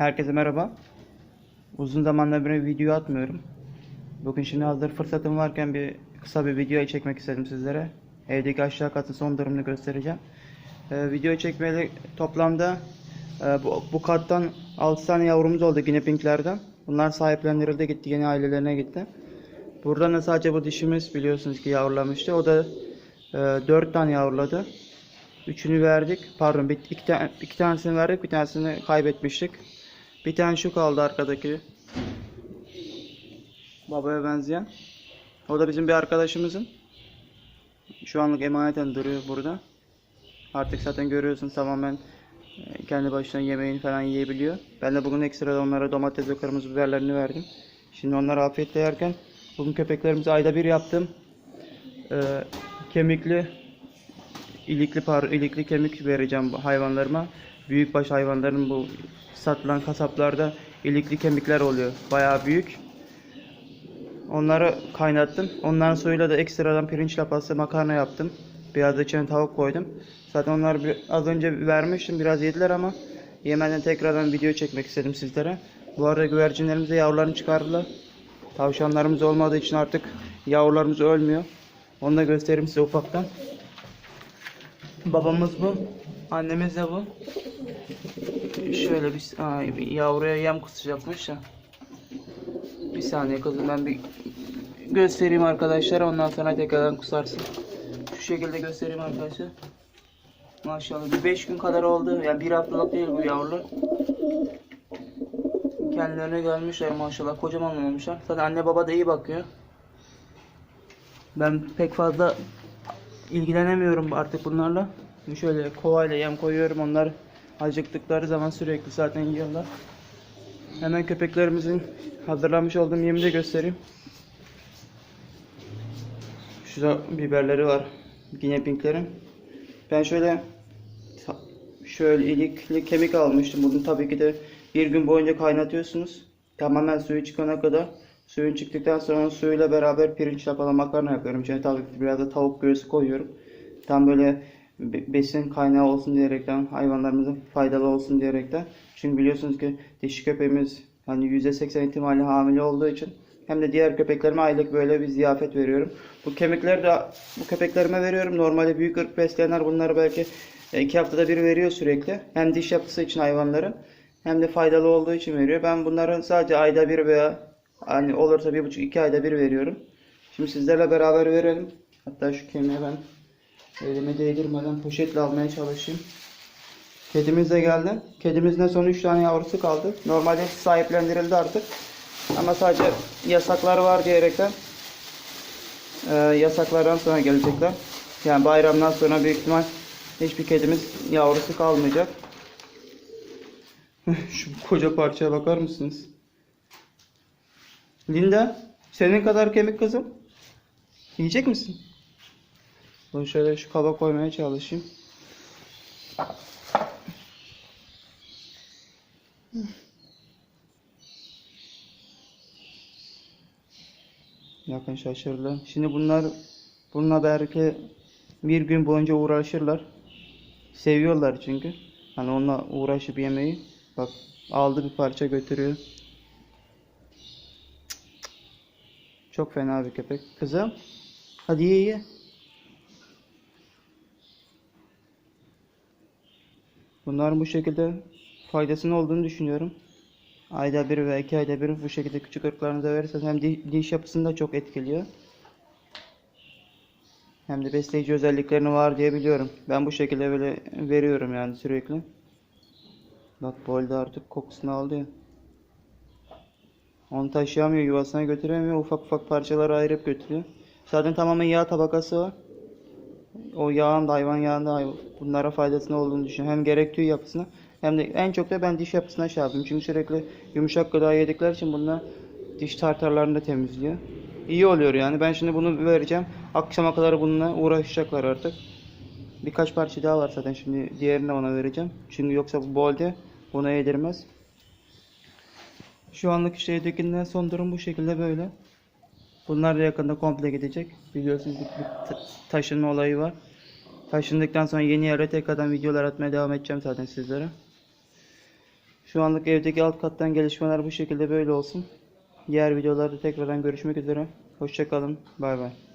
Herkese merhaba. Uzun zamandır bir video atmıyorum. Bugün şimdi hazır fırsatım varken bir kısa bir video çekmek istedim sizlere. Evdeki aşağı katın son durumunu göstereceğim. Ee, video çekmeli toplamda e, bu, bu kattan 6 tane yavrumuz oldu yine pinklerden. Bunlar sahiplendirildi gitti yeni ailelerine gitti. Burada da sadece bu dişimiz biliyorsunuz ki yavrulamıştı. O da e, 4 tane yavruladı. Üçünü verdik. Pardon bir, iki, tane, iki tanesini verdik. Bir tanesini kaybetmiştik. Bir tane şu kaldı arkadaki. Babaya benzeyen. O da bizim bir arkadaşımızın. Şu anlık emaneten duruyor burada. Artık zaten görüyorsunuz tamamen e, kendi başına yemeğini falan yiyebiliyor. Ben de bugün ekstra onlara domates ve kırmızı biberlerini verdim. Şimdi onları afiyetle yerken bugün köpeklerimizi ayda bir yaptım. Ee, kemikli ilikli par ilikli kemik vereceğim hayvanlarıma. Büyükbaş hayvanların bu satılan kasaplarda ilikli kemikler oluyor. Bayağı büyük. Onları kaynattım. Onların suyuyla da ekstradan pirinç lapası makarna yaptım. Biraz da içine tavuk koydum. Zaten onları bir- az önce vermiştim. Biraz yediler ama yemeden tekrardan video çekmek istedim sizlere. Bu arada güvercinlerimiz de yavrularını çıkardılar. Tavşanlarımız olmadığı için artık yavrularımız ölmüyor. Onu da göstereyim size ufaktan. Babamız bu. Annemiz de bu. Şöyle bir, ay, bir yavruya yem kusacakmış ya. Bir saniye kızım ben bir göstereyim arkadaşlar ondan sonra tekrardan kusarsın. Şu şekilde göstereyim arkadaşlar. Maşallah bir 5 gün kadar oldu. Yani bir haftalık değil bu yavrular. Kendilerine gelmişler maşallah. Kocaman olmuşlar. Zaten anne baba da iyi bakıyor. Ben pek fazla ilgilenemiyorum artık bunlarla. Şimdi şöyle kovayla yem koyuyorum. Onlar acıktıkları zaman sürekli zaten yiyorlar. Hemen köpeklerimizin hazırlamış olduğum yemi de göstereyim. Şurada biberleri var. Yine pinklerin. Ben şöyle şöyle ilikli kemik almıştım. Bunu tabii ki de bir gün boyunca kaynatıyorsunuz. Tamamen suyu çıkana kadar. Suyun çıktıktan sonra suyuyla beraber pirinçle falan makarna yapıyorum. İçine tabii ki biraz da tavuk göğsü koyuyorum. Tam böyle be- besin kaynağı olsun diyerekten, hayvanlarımızın faydalı olsun diyerekten. Çünkü biliyorsunuz ki dişi köpeğimiz hani %80 ihtimalle hamile olduğu için hem de diğer köpeklerime aylık böyle bir ziyafet veriyorum. Bu kemikleri de bu köpeklerime veriyorum. Normalde büyük ırk besleyenler bunları belki e, iki haftada bir veriyor sürekli. Hem diş yapısı için hayvanların hem de faydalı olduğu için veriyor. Ben bunları sadece ayda bir veya hani olursa bir buçuk iki ayda bir veriyorum. Şimdi sizlerle beraber verelim. Hatta şu kemiği ben elime değdirmeden poşetle almaya çalışayım. Kedimiz de geldi. Kedimizin de son 3 tane yavrusu kaldı. Normalde sahiplendirildi artık. Ama sadece yasaklar var diyerekten e, yasaklardan sonra gelecekler. Yani bayramdan sonra büyük ihtimal hiçbir kedimiz yavrusu kalmayacak. Şu koca parçaya bakar mısınız? Linda, senin kadar kemik kızım. Yiyecek misin? Bunu şöyle şu kaba koymaya çalışayım. Yakın şaşırdılar. Şimdi bunlar bununla belki bir gün boyunca uğraşırlar. Seviyorlar çünkü. Hani onunla uğraşıp yemeyi. Bak aldı bir parça götürüyor. Çok fena bir köpek. Kızım. Hadi ye ye. Bunların bu şekilde faydasının olduğunu düşünüyorum. Ayda bir ve iki ayda bir bu şekilde küçük ırklarınıza verirseniz hem di- diş yapısını da çok etkiliyor. Hem de besleyici özelliklerini var diye biliyorum. Ben bu şekilde böyle veriyorum yani sürekli. Bak Bolda artık kokusunu aldı. Onu taşıyamıyor, yuvasına götüremiyor. Ufak ufak parçalara ayırıp götürüyor. Zaten tamamen yağ tabakası var. O yağın da hayvan yağında bunlara faydasının olduğunu düşünüyorum. Hem gerek tüy yapısına hem de en çok da ben diş yapısına şey yapıyorum. Çünkü sürekli yumuşak gıda yedikleri için bunlar diş tartarlarını da temizliyor. İyi oluyor yani. Ben şimdi bunu vereceğim. Akşama kadar bununla uğraşacaklar artık. Birkaç parça daha var zaten şimdi diğerini de ona vereceğim. Çünkü yoksa bu bolde buna yedirmez. Şu anlık işte evdekinden son durum bu şekilde böyle. Bunlar da yakında komple gidecek. Biliyorsunuz bir, bir ta- taşınma olayı var. Taşındıktan sonra yeni yere tekrardan videolar atmaya devam edeceğim zaten sizlere. Şu anlık evdeki alt kattan gelişmeler bu şekilde böyle olsun. Diğer videolarda tekrardan görüşmek üzere. Hoşçakalın. Bay bay.